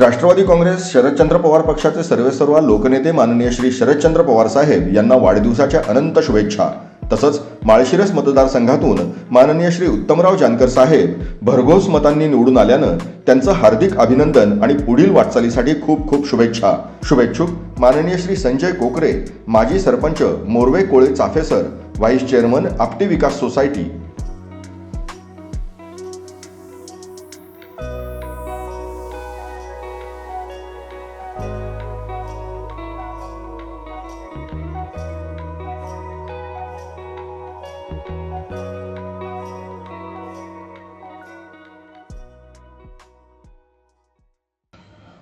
राष्ट्रवादी काँग्रेस शरदचंद्र पवार पक्षाचे सर्वेसर्वा लोकनेते माननीय श्री शरदचंद्र पवार साहेब यांना वाढदिवसाच्या अनंत शुभेच्छा. तसंच माळशिरस मतदारसंघातून माननीय श्री उत्तमराव जानकर साहेब भरघोस मतांनी निवडून आल्यानं त्यांचं हार्दिक अभिनंदन आणि पुढील वाटचालीसाठी खूप खूप शुभेच्छा. शुभेच्छुक माननीय श्री संजय कोकरे माजी sarpanch Morve Kole Chafesar vice chairman Apti Vikas society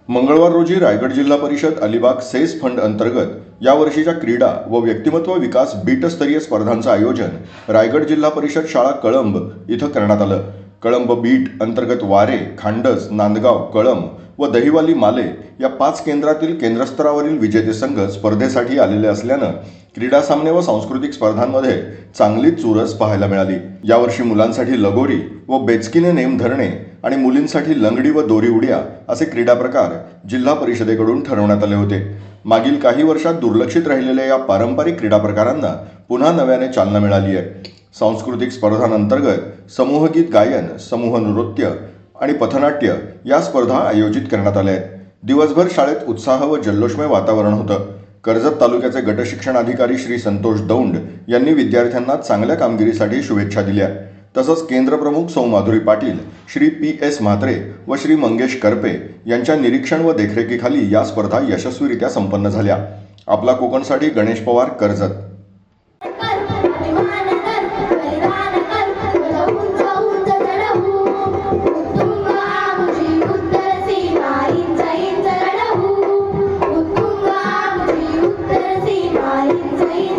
मंगळवार रोजी रायगड जिल्हा परिषद अलिबाग सेस फंड अंतर्गत या वर्षीच्या क्रीडा व व्यक्तिमत्व विकास बीटस्तरीय स्पर्धांचं आयोजन रायगड जिल्हा परिषद शाळा कळंब इथं करण्यात आलं. कळंब बीट अंतर्गत वारे खांडस नांदगाव कळंब व दहिवाली माले या पाच केंद्रातील केंद्रस्तरावरील विजेते संघ स्पर्धेसाठी आलेले असल्यानं क्रीडा सामने व सांस्कृतिक स्पर्धांमध्ये चांगलीच चुरस पाहायला मिळाली. यावर्षी मुलांसाठी लगोरी व बेचकीने नेम धरणे आणि मुलींसाठी लंगडी व दोरी उड्या असे क्रीडा प्रकार जिल्हा परिषदेकडून ठरवण्यात आले होते. मागील काही वर्षात दुर्लक्षित राहिलेल्या या पारंपरिक क्रीडा प्रकारांना पुन्हा नव्याने चालना मिळाली आहे. सांस्कृतिक स्पर्धांअंतर्गत समूहगीत गायन समूह नृत्य आणि पथनाट्य या स्पर्धा आयोजित करण्यात आल्या आहेत. दिवसभर शाळेत उत्साह व जल्लोषमय वातावरण होतं. कर्जत तालुक्याचे गटशिक्षण अधिकारी श्री संतोष दौंड यांनी विद्यार्थ्यांना चांगल्या कामगिरीसाठी शुभेच्छा दिल्या. तसंच केंद्रप्रमुख सौ माधुरी पाटील श्री पी एस म्हात्रे व श्री मंगेश करपे यांच्या निरीक्षण व देखरेखीखाली या स्पर्धा यशस्वीरित्या संपन्न झाल्या. आपला कोकणसाठी गणेश पवार कर्जत Thank you.